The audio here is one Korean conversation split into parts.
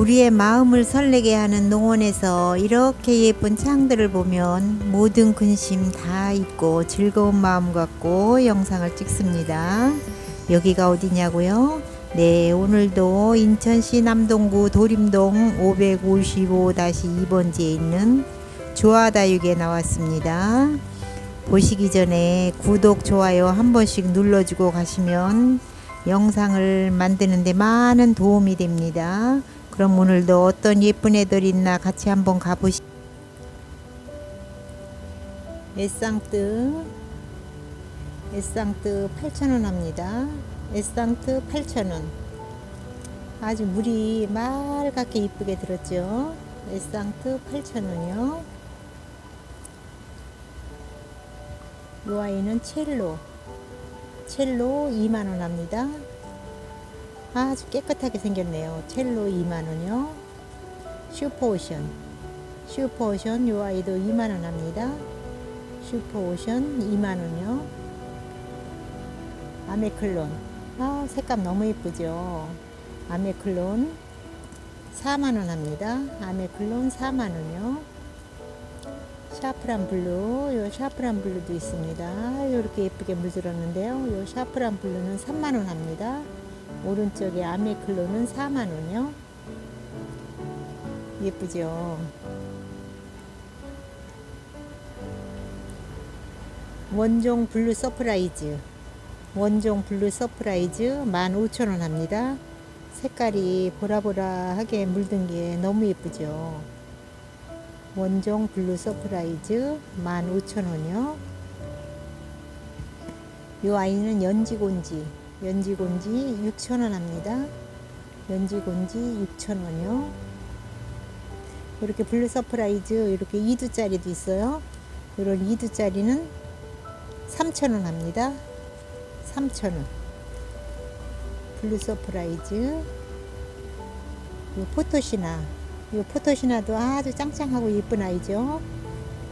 우리의 마음을 설레게 하는 농원에서 이렇게 예쁜 창들을 보면 모든 근심 다 잊고 즐거운 마음 갖고 영상을 찍습니다. 여기가 어디냐고요? 네, 오늘도 인천시 남동구 도림동 555-2번지에 있는 조아다육에 나왔습니다. 보시기 전에 구독, 좋아요 한 번씩 눌러주고 가시면 영상을 만드는데 많은 도움이 됩니다. 그럼 오늘도 어떤 예쁜 애들 있나 같이 한번 가보시. 에쌍뜨 에쌍뜨 8,000원 합니다. 에쌍뜨 8,000원. 아주 물이 맑게 이쁘게 들었죠. 에쌍뜨 8,000원이요. 이 아이는 첼로. 첼로 2만원 합니다. 아주 깨끗하게 생겼네요. 첼로 2만원이요. 슈퍼오션. 슈퍼오션 이 아이도 2만원 합니다. 슈퍼오션 2만원이요. 아메클론. 아, 색감 너무 예쁘죠. 아메클론 4만원 합니다. 아메클론 4만원이요. 샤프란 블루, 요 샤프란 블루도 있습니다. 이렇게 예쁘게 물들었는데요. 요 샤프란 블루는 3만원 합니다. 오른쪽에 아메클로는 4만원이요. 예쁘죠? 원종 블루 서프라이즈. 원종 블루 서프라이즈 15,000원 합니다. 색깔이 보라보라하게 물든 게 너무 예쁘죠? 원종 블루 서프라이즈 15,000원이요. 이 아이는 연지곤지, 연지곤지 6,000원 합니다. 연지곤지 6,000원이요. 이렇게 블루 서프라이즈 이렇게 2두짜리도 있어요. 이런 2두짜리는 3,000원 합니다. 3,000원. 블루 서프라이즈. 이 포토시나 이 포토시나도 아주 짱짱하고 예쁜 아이죠.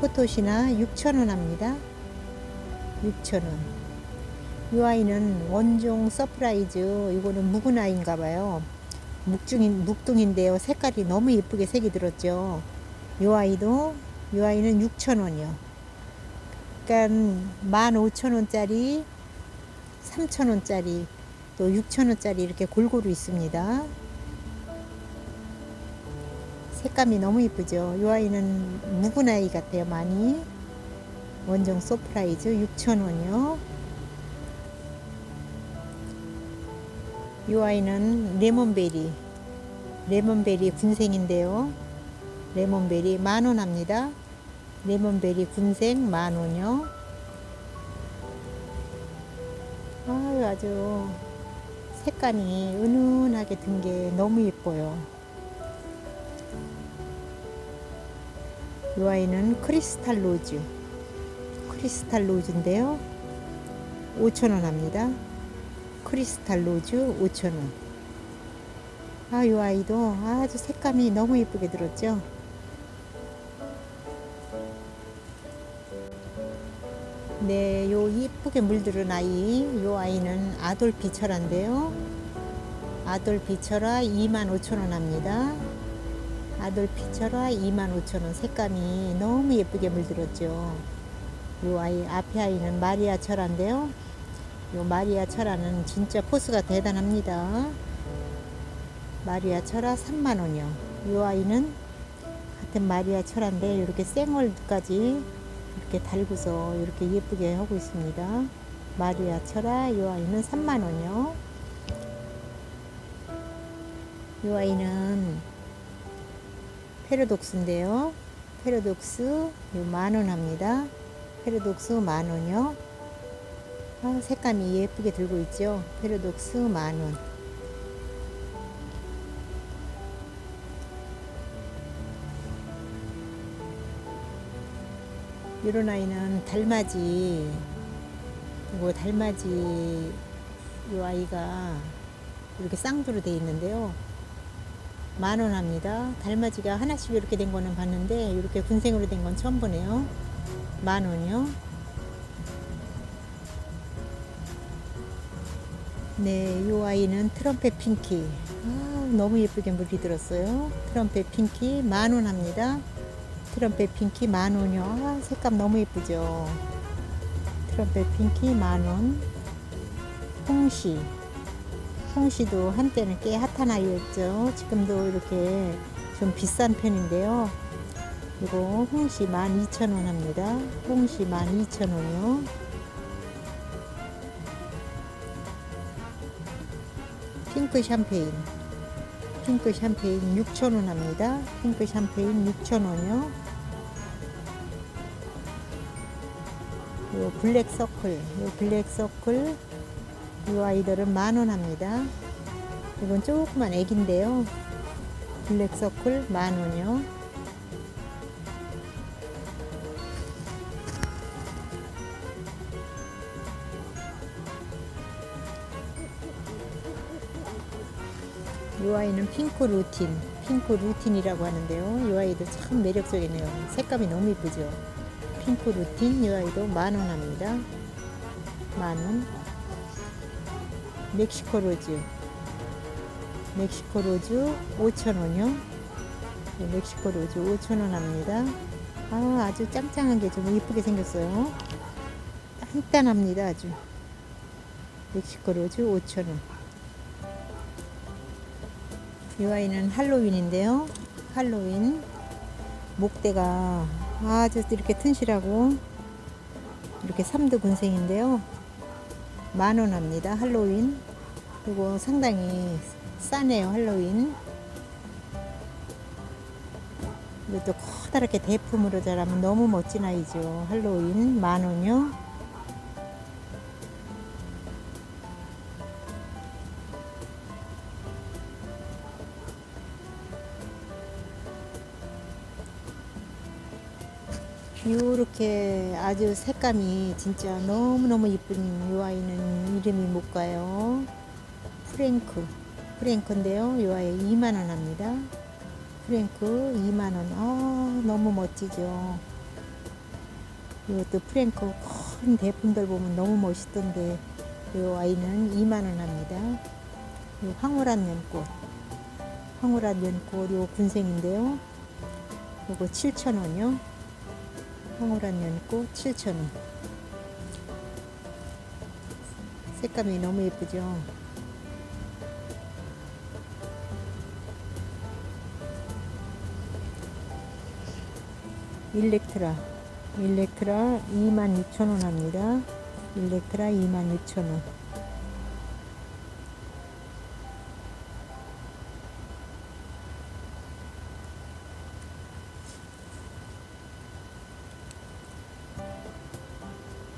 포토시나 6,000원 합니다. 6,000원. 이 아이는 원종 서프라이즈. 이거는 묵은 아이인가 봐요. 묵중인, 묵둥인데요. 색깔이 너무 예쁘게 색이 들었죠. 이 아이도, 이 아이는 6,000원이요. 그러니까 15,000원짜리, 3,000원짜리, 또 6,000원짜리 이렇게 골고루 있습니다. 색감이 너무 이쁘죠. 이 아이는 묵은 아이 같아요. 많이 원종 소프라이즈 6,000원이요. 이 아이는 레몬베리 레몬베리 군생인데요. 레몬베리 만원 합니다. 레몬베리 군생 만원요. 아유 아주 색감이 은은하게 든 게 너무 예뻐요. 이 아이는 크리스탈 로즈 크리스탈 로즈인데요 5천원 합니다 크리스탈 로즈 5천원 아이 아이도 아주 색감이 너무 예쁘게 들었죠 네, 요 이쁘게 물들은 아이, 요 아이는. 아돌피 철화 25,000원 합니다. 피처라 25,000원 색감이 너무 예쁘게 물들었죠. 요 아이 앞에 아이는 마리아 철화인데요. 요 마리아 철화는 진짜 포스가 대단합니다. 마리아 철화 3만 원이요. 요 아이는 같은 마리아 철화인데 이렇게 생얼까지 이렇게 달고서 이렇게 예쁘게 하고 있습니다. 마리아 철화 요 아이는 3만 원이요. 요 아이는 페르독스인데요. 페르독스 만원 합니다. 페르독스 만원이요. 아, 색감이 예쁘게 들고 있죠. 페르독스 만원. 이런 아이는 달맞이 그리고 달맞이 이 아이가 이렇게 쌍두로 되어 있는데요. 만 원 합니다. 달맞이가 하나씩 이렇게 된 거는 봤는데 이렇게 군생으로 된 건 처음 보네요. 만 원이요. 네, 이 아이는 트럼펫 핑키. 아, 너무 예쁘게 물이 들었어요. 트럼펫 핑키 만 원 합니다. 트럼펫 핑키 만 원이요. 아, 색감 너무 예쁘죠. 트럼펫 핑키 만 원. 홍시. 홍시도 한때는 꽤 핫한 아이였죠. 지금도 이렇게 좀 비싼 편인데요. 이거 홍시 12,000원 합니다. 홍시 12,000원이요. 핑크 샴페인. 핑크 샴페인 6,000원 합니다. 핑크 샴페인 6,000원이요. 요 블랙 서클. 요 블랙 서클. 이 아이들은 만원 합니다. 이건 조그만 애기인데요. 블랙 서클 만 원이요. 이 아이는 핑크 루틴, 핑크 루틴이라고 하는데요. 이 아이도 참 매력적이네요. 색감이 너무 이쁘죠. 핑크 루틴 이 아이도 만원 합니다. 만 원. 멕시코 로즈, 멕시코 로즈 5천 원이요. 네, 멕시코 로즈 5천 원 합니다. 아, 아주 짱짱한 게 좀 이쁘게 생겼어요. 단단합니다, 아주. 멕시코 로즈 5천 원. 이 아이는 할로윈인데요. 할로윈 목대가 아주 이렇게 튼실하고 이렇게 삼두 군생인데요. 만 원 합니다. 할로윈. 그리고 상당히 싸네요. 할로윈. 이것도 커다랗게 대품으로 자라면 너무 멋진 아이죠. 할로윈 만 원요. 이렇게 아주 색감이 진짜 너무너무 이쁜 이 아이는 이름이 뭘까요? 프랭크. 프랭크인데요. 이 아이 2만원 합니다. 프랭크 2만원. 아, 너무 멋지죠. 이것도 프랭크 큰 대품들 보면 너무 멋있던데 이 아이는 2만원 합니다. 이 황홀한 연꽃. 황홀한 연꽃 요 군생인데요. 요거 7,000원이요. 황홀한 연꽃 7,000원. 색감이 너무 예쁘죠? 일렉트라. 일렉트라 26,000원 합니다. 일렉트라 26,000원.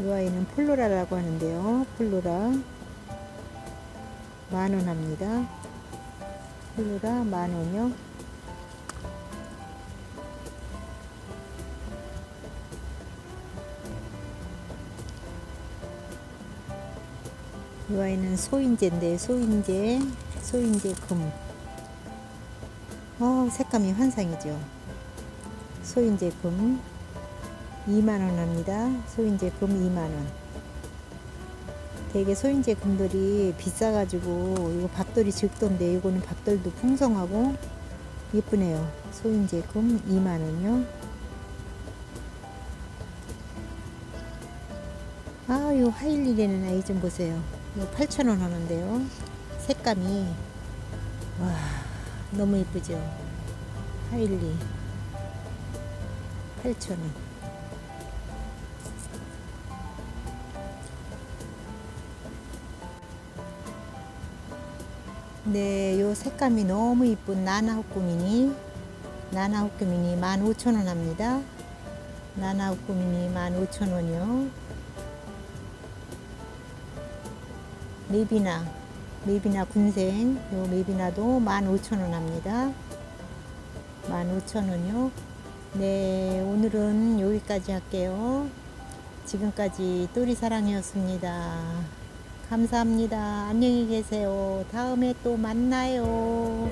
이 아이는 플로라라고 하는데요. 플로라 만원 합니다. 플로라 만 원요. 이 아이는 소인제인데 소인제 소인제 금. 어 색감이 환상이죠. 소인제 금 2만원 합니다. 소인제 금 2만원. 되게 소인제 금들이 비싸가지고 이거 밥돌이 적던데 이거는 밥돌도 풍성하고 예쁘네요. 소인제 금 2만원요. 아, 요 하일리라는 아이 좀 보세요. 이거 8,000원 하는데요. 색감이 와 너무 예쁘죠. 하일리 8,000원. 네, 요 색감이 너무 이쁜 나나 호꾸미니 나나 호꾸미니 15,000원 합니다. 나나 호꾸미니 15,000원이요. 메비나 메비나 군생 요 메비나도 15,000원 합니다. 15,000원이요. 네, 오늘은 여기까지 할게요. 지금까지 또리사랑이었습니다. 감사합니다. 안녕히 계세요. 다음에 또 만나요.